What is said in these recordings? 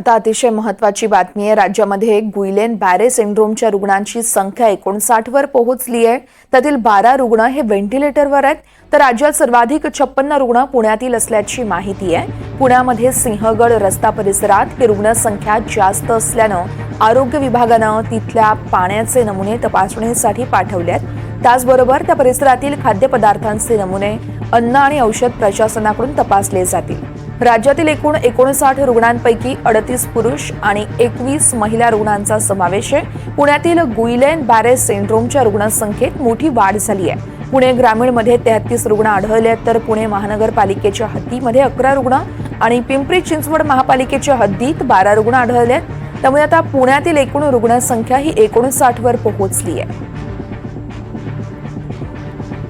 आता अतिशय महत्वाची बातमी आहे. राज्यामध्ये गुइलेन बॅरे सिंड्रोमच्या रुग्णांची संख्या एकोणसाठवर पोहोचली आहे. त्यातील बारा रुग्ण हे व्हेंटिलेटरवर आहेत. तर राज्यात सर्वाधिक छप्पन्न रुग्ण पुण्यातील असल्याची माहिती आहे. पुण्यामध्ये सिंहगड रस्ता परिसरात ही रुग्णसंख्या जास्त असल्यानं आरोग्य विभागानं तिथल्या पाण्याचे नमुने तपासणीसाठी पाठवले आहेत. त्याचबरोबर त्या परिसरातील खाद्यपदार्थांचे नमुने अन्न आणि औषध प्रशासनाकडून तपासले जातील. राज्यातील एकूण एकोणसाठ रुग्णांपैकी अडतीस पुरुष आणि एकवीस महिला रुग्णांचा समावेश आहे. पुण्यातील गुईलेन बॅरे सिंड्रोमच्या रुग्णसंख्येत मोठी वाढ झाली आहे. पुणे ग्रामीणमध्ये तेहतीस रुग्ण आढळले आहेत तर पुणे महानगरपालिकेच्या हद्दीमध्ये अकरा रुग्ण आणि पिंपरी चिंचवड महापालिकेच्या हद्दीत बारा रुग्ण आढळले आहेत. त्यामुळे आता पुण्यातील एकूण रुग्णसंख्या ही एकोणसाठ वर पोहोचली आहे.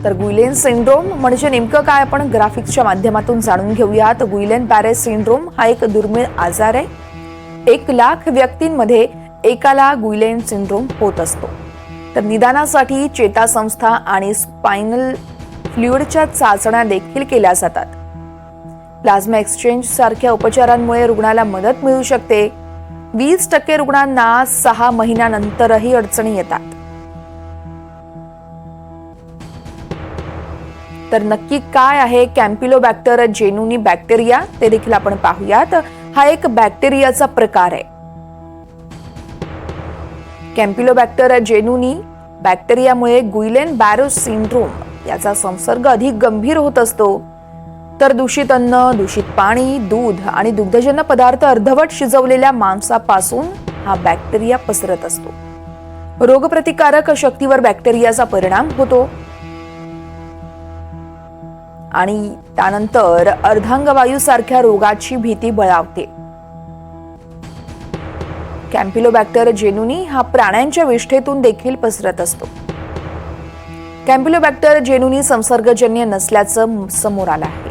तर गुइलेन सिंड्रोम म्हणजे नेमकं काय आपण ग्राफिक्सच्या माध्यमातून जाणून घेऊयात. गुइलेन पॅरेस सिंड्रोम हा एक दुर्मिळ आजार आहे. एक लाख व्यक्तींमध्ये एकाला गुइलेन सिंड्रोम होत असतो. तर निदानासाठी चेतासंस्था आणि स्पायनल फ्लुइडच्या चाचण्या देखील केल्या जातात. प्लाझ्मा एक्सचेंज सारख्या उपचारांमुळे रुग्णाला मदत मिळू शकते. वीस टक्के रुग्णांना सहा महिन्यानंतरही अडचणी येतात. तर नक्की काय आहे कॅम्पिलोबॅक्टर जेनुनी बॅक्टेरिया ते देखील आपण पाहूयात. हा एक बॅक्टेरियाचा प्रकार आहे. कॅम्पिलोबॅक्टर जेनुनी बॅक्टेरियामुळे गुइलेन बॅरो सिंड्रोम याचा संसर्ग अधिक गंभीर होत असतो. तर दूषित अन्न दूषित पाणी दूध आणि दुग्धजन्य पदार्थ अर्धवट शिजवलेल्या मांसापासून हा बॅक्टेरिया पसरत असतो. रोगप्रतिकारक शक्तीवर बॅक्टेरियाचा परिणाम होतो. आणि त्यानंतर अर्धांगवायू सारख्या रोगाची भीती बळावते. कॅम्पिलोबॅक्टर जेनुनी हा प्राण्यांच्या विष्ठेतून देखील पसरत असतो. कॅम्पिलोबॅक्टर जेनुनी संसर्गजन्य नसल्याचं समोर आलं आहे.